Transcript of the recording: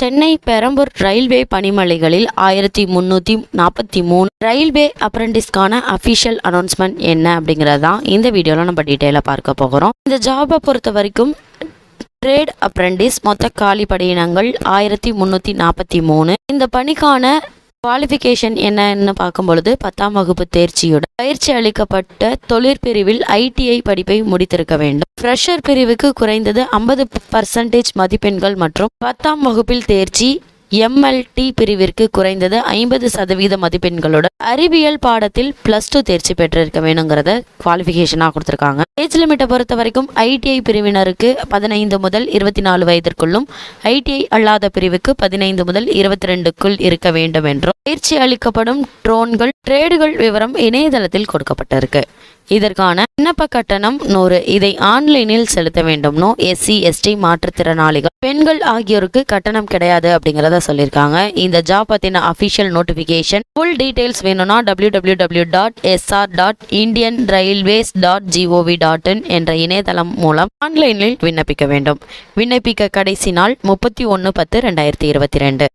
Chennai Perambur railway பணிமனைகளில் ஆயிரத்தி முந்நூற்றி நாற்பத்தி மூணு ரயில்வே அப்ரெண்டிஸ்க்கான அஃபிஷியல் அனௌன்ஸ்மெண்ட் என்ன அப்படிங்கிறது தான் இந்த வீடியோவில் நம்ம டீட்டெயிலாக பார்க்க போகிறோம். இந்த ஜாபை பொறுத்த வரைக்கும் ட்ரேட் அப்ரெண்டிஸ் மொத்த காலி ஆயிரத்தி முந்நூற்றி நாற்பத்தி மூணு. இந்த பணிக்கான குவாலிஃபிகேஷன் என்னன்னு பார்க்கும் பொழுது பத்தாம் வகுப்பு தேர்ச்சியுடன் பயிற்சி அளிக்கப்பட்ட தொழிற்பிரிவில் ஐடிஐ படிப்பை முடித்திருக்க வேண்டும். ஃப்ரெஷர் பிரிவுக்கு குறைந்தது ஐம்பது பர்சன்டேஜ் மதிப்பெண்கள் மற்றும் பத்தாம் வகுப்பில் தேர்ச்சி எம்எல்டி பிரிவிற்கு குறைந்தது ஐம்பது சதவீத மதிப்பெண்களுடன் அறிவியல் பாடத்தில் பிளஸ் டூ தேர்ச்சி பெற்றிருக்க வேணுங்கிறத குவாலிஃபிகேஷனாக கொடுத்துருக்காங்க. ஏஜ் லிமிட்டை பொறுத்த வரைக்கும் ஐடிஐ பிரிவினருக்கு பதினைந்து முதல் இருபத்தி நாலு வயதிற்குள்ளும் ஐடிஐ அல்லாத பிரிவுக்கு பதினைந்து முதல் இருபத்தி ரெண்டுக்குள் இருக்க வேண்டும் என்றும் பயிற்சி அளிக்கப்படும் ட்ரோன்கள் ட்ரேடுகள் விவரம் இணையதளத்தில் கொடுக்கப்பட்டிருக்கு. இதற்கான விண்ணப்ப கட்டணம் நூறு. இதை ஆன்லைனில் செலுத்த வேண்டும்னோ எஸ்சி எஸ்டி மாற்றுத்திறனாளிகள். பெண்கள் ஆகியோருக்கு கட்டணம் கிடையாது அப்படிங்கிறத சொல்லியிருக்காங்க. இந்த ஜாப் பற்றின அஃபிஷியல் நோட்டிஃபிகேஷன் ஃபுல் டீடைல்ஸ் வேணும்னா W W W dot S R dot Indian Railways dot G O V dot in என்ற இணையதளம் மூலம் ஆன்லைனில் விண்ணப்பிக்க வேண்டும். விண்ணப்பிக்க கடைசி நாள் முப்பத்தி ஒன்று பத்து ரெண்டாயிரத்தி இருபத்தி ரெண்டு.